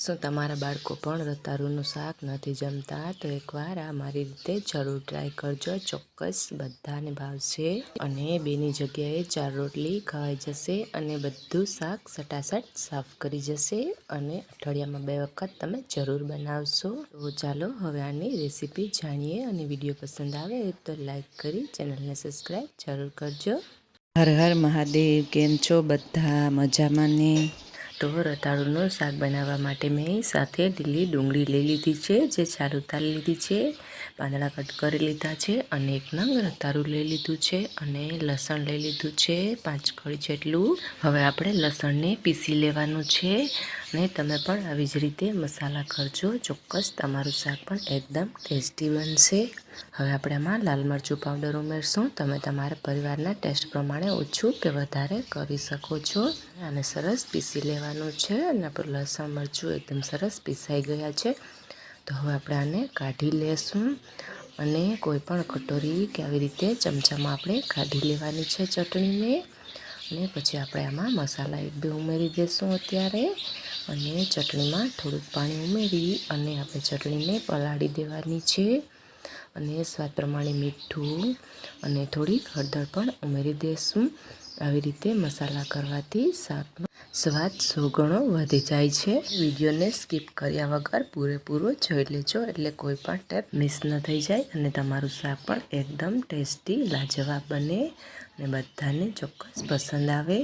શું તમારા બાળકો પણ રતારુનું શાક નથી જમતા, તો એકવાર આ મારી રીતે જરૂર ટ્રાય કરજો. ચોક્કસ બધાને ભાવશે અને બેની જગ્યાએ ચાર રોટલી ખવાઈ જશે અને બધું શાક સટાસટ સાફ કરી જશે અને અઠવાડિયામાં બે વખત તમે જરૂર બનાવશો. તો ચાલો હવે આની રેસીપી જાણીએ અને વીડિયો પસંદ આવે તો લાઈક કરી ચેનલને સબસ્ક્રાઈબ જરૂર કરજો. હર હર મહાદેવ, કેમ છો બધા? મજામાં ને? તો રતાળુનું શાક બનાવવા માટે મેં સાથે લીલી ડુંગળી લઈ લીધી છે, જે ચાર ઉતારી લીધી છે, પાંદડા કટ કરી લીધા છે અને એક નંગ રતાળું લઈ લીધું છે અને લસણ લઈ લીધું છે પાંચ કળી જેટલું. હવે આપણે લસણને પીસી લેવાનું છે. અને તમે પણ આવી જ રીતે મસાલા કરજો ચોક્કસ તમારું શાક પણ એકદમ ટેસ્ટી બનશે. હવે આપણે આમાં લાલ મરચું પાવડર ઉમેરશું. તમે તમારા પરિવારના ટેસ્ટ પ્રમાણે ઓછું કે વધારે કરી શકો છો. અને સરસ પીસી લેવાનું છે અને આપણું લસણ મરચું એકદમ સરસ પીસાઈ ગયા છે. તો હવે આપણે આને કાઢી લેશું અને કોઈ પણ કટોરી કે આવી રીતે ચમચામાં આપણે કાઢી લેવાની છે ચટણીને. અને પછી આપણે આમાં મસાલા એક બે ઉમેરી દઈશું અત્યારે. અને ચટણીમાં થોડુંક પાણી ઉમેરી અને આપણે ચટણીને પલાળી દેવાની છે. અને સ્વાદ પ્રમાણે મીઠું અને થોડીક હળદર પણ ઉમેરી દઈશું આવી રીતે મસાલા કરવાથી શાકનો સ્વાદ સો ગણો વધી જાય છે. વિડીયોને સ્કીપ કર્યા વગર પૂરેપૂરો જોઈ લેજો, એટલે કોઈ પણ ટેપ મિસ ન થઈ જાય અને તમારું શાક પણ એકદમ ટેસ્ટી, લાજવાબ બને અને બધાને ચોક્કસ પસંદ આવે.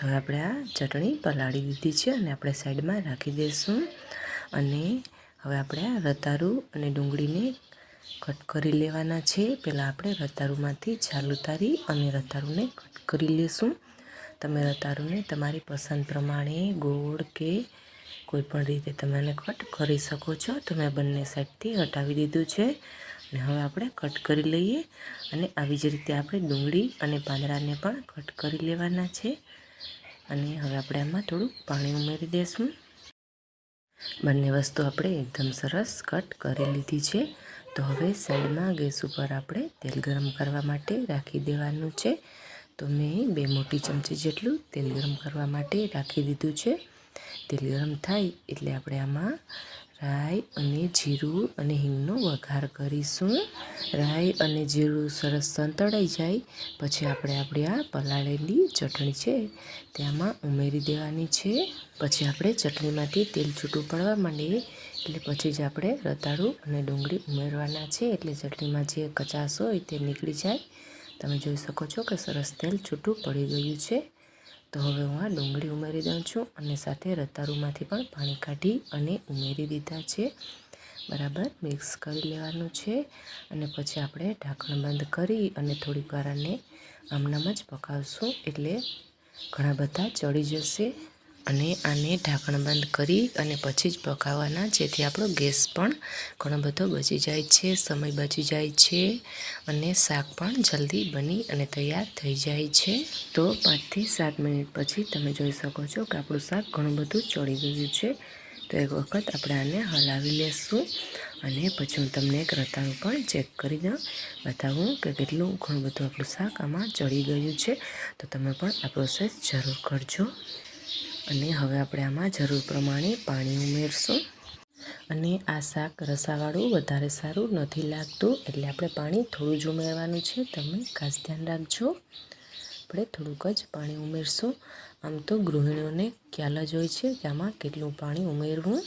તો આપણે આ ચટણી પલાળી દીધી છે અને આપણે સાઈડમાં રાખી દઈશું. અને હવે આપણે આ રતારું અને ડુંગળીને કટ કરી લેવાના છે. પહેલાં આપણે રતારુમાંથી છાલ ઉતારી અને રતારુને કટ કરી લેશું. તમે રતારુને તમારી પસંદ પ્રમાણે, ગોળ કે કોઈ પણ રીતે તમે એને કટ કરી શકો છો. તો મેં બંને સાઈડથી હટાવી દીધું છે. અને હવે આપણે કટ કરી લઈએ. અને આવી જ રીતે આપણે ડુંગળી અને પાંદડાને પણ કટ કરી લેવાના છે. અને હવે આપણે આમાં થોડુંક પાણી ઉમેરી દઈશું બંને વસ્તુ આપણે એકદમ સરસ કટ કરી લીધી છે. તો હવે સાઈડમાં ગેસ ઉપર આપણે તેલ ગરમ કરવા માટે રાખી દેવાનું છે. તો મેં બે મોટી ચમચી જેટલું તેલ ગરમ કરવા માટે રાખી દીધું છે. તેલ ગરમ થાય એટલે આપણે આમાં રાઈ અને જીરું અને હિંગનો વઘાર કરીશું. રાઈ અને જીરું સરસ સંતળાઈ જાય, પછી આપણે આપણી આ પલાળેલી ચટણી છે તેમાં ઉમેરી દેવાની છે. પછી આપણે ચટણીમાંથી તેલ છૂટું પડવા માંડીએ, એટલે પછી જ આપણે રતાળું અને ડુંગળી ઉમેરવાના છે, એટલે ચટણીમાં જે કચાશ હોય તે નીકળી જાય. તમે જોઈ શકો છો કે સરસ તેલ છૂટું પડી ગયું છે. તો હવે હું આ ડુંગળી ઉમેરી દઉં છું અને સાથે રતારુમાંથી પણ પાણી કાઢી અને ઉમેરી દીધા છે. બરાબર, મિક્સ કરી લેવાનું છે અને પછી આપણે ઢાંકણ બંધ કરી અને થોડીક વાર આમનામ જ પકાવશું એટલે ઘણા બધા ચડી જશે. અને આને ઢાંકણ બંધ કરી અને પછી જ પકાવવાના જેથી આપણો ગેસ પણ ઘણો બધો બચી જાય છે, સમય બચી જાય છે અને શાક પણ જલ્દી બની અને તૈયાર થઈ જાય છે. તો પાંચથી સાત મિનિટ પછી તમે જોઈ શકો છો કે આપણું શાક ઘણું બધું ચડી ગયું છે. તો એક વખત આપણે આને હલાવી લેશું અને પછી હું તમને એક રતાણું પણ ચેક કરીને બતાવું કે કેટલું ઘણું બધું આપણું શાક આમાં ચડી ગયું છે. તો તમે પણ આ પ્રોસેસ જરૂર કરજો. અને હવે આપણે આમાં જરૂર પ્રમાણે પાણી ઉમેરશું. અને આ શાક રસાવાળું વધારે સારું નથી લાગતું, એટલે આપણે પાણી થોડું જ ઉમેરવાનું છે. તમે ખાસ ધ્યાન રાખજો. આપણે થોડુંક જ પાણી ઉમેરશું. આમ તો ગૃહિણીઓને ખ્યાલ જ હોય છે કે આમાં કેટલું પાણી ઉમેરવું.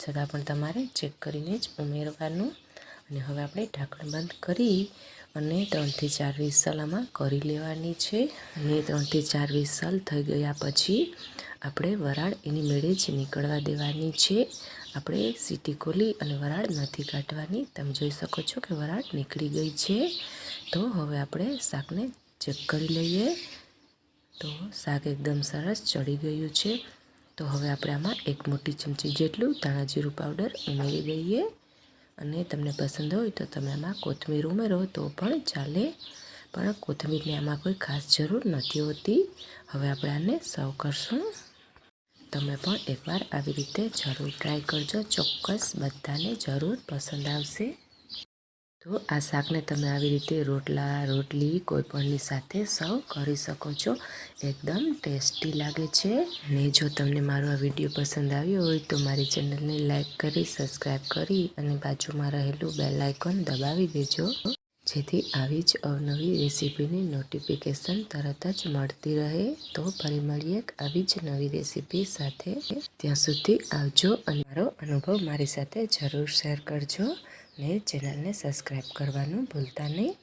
છતાં પણ તમારે ચેક કરીને જ ઉમેરવાનું. અને હવે આપણે ઢાંકણ બંધ કરી અને ત્રણથી ચાર વિસલામાં કરી લેવાની છે. અને ત્રણથી ચાર વિસલ થઈ ગયા પછી આપણે વરાળ એની મેળે જ નીકળવા દેવાની છે. આપણે સીટી ખોલી અને વરાળ નથી કાઢવાની. તમે જોઈ શકો છો કે વરાળ નીકળી ગઈ છે. તો હવે આપણે શાકને ચેક કરી લઈએ. તો શાક એકદમ સરસ ચડી ગયું છે. તો હવે આપણે આમાં એક મોટી ચમચી જેટલું ધાણા જીરું પાવડર ઉમેરી દઈએ. અને તમને પસંદ હોય તો તમે આમાં કોથમીર ઉમેરો તો પણ ચાલે. પણ કોથમીરની આમાં કોઈ ખાસ જરૂર નથી હોતી. હવે આપણે આને સર્વ કરશું. તમે પણ એકવાર આવી રીતે જરૂર ટ્રાય કરજો. ચોક્કસ બધાને જરૂર પસંદ આવશે. તો આ શાકને તમે આવી રીતે રોટલા, રોટલી, કોઈપણની સાથે સર્વ કરી શકો છો. એકદમ ટેસ્ટી લાગે છે. અને જો તમને મારો આ વીડિયો પસંદ આવ્યો હોય તો મારી ચેનલને લાઇક કરી, સબસ્ક્રાઈબ કરી અને બાજુમાં રહેલું બેલ આઇકોન દબાવી દેજો. જેથી આવી જ અવનવી રેસીપીની નોટિફિકેશન તરત જ મળતી રહે, તો ફરી મળીએ આવી જ નવી રેસીપી સાથે. ત્યાં સુધી આવજો અને મારો અનુભવ મારી સાથે જરૂર શેર કરજો ને ચેનલને સબસ્ક્રાઈબ કરવાનું ભૂલતા નહીં.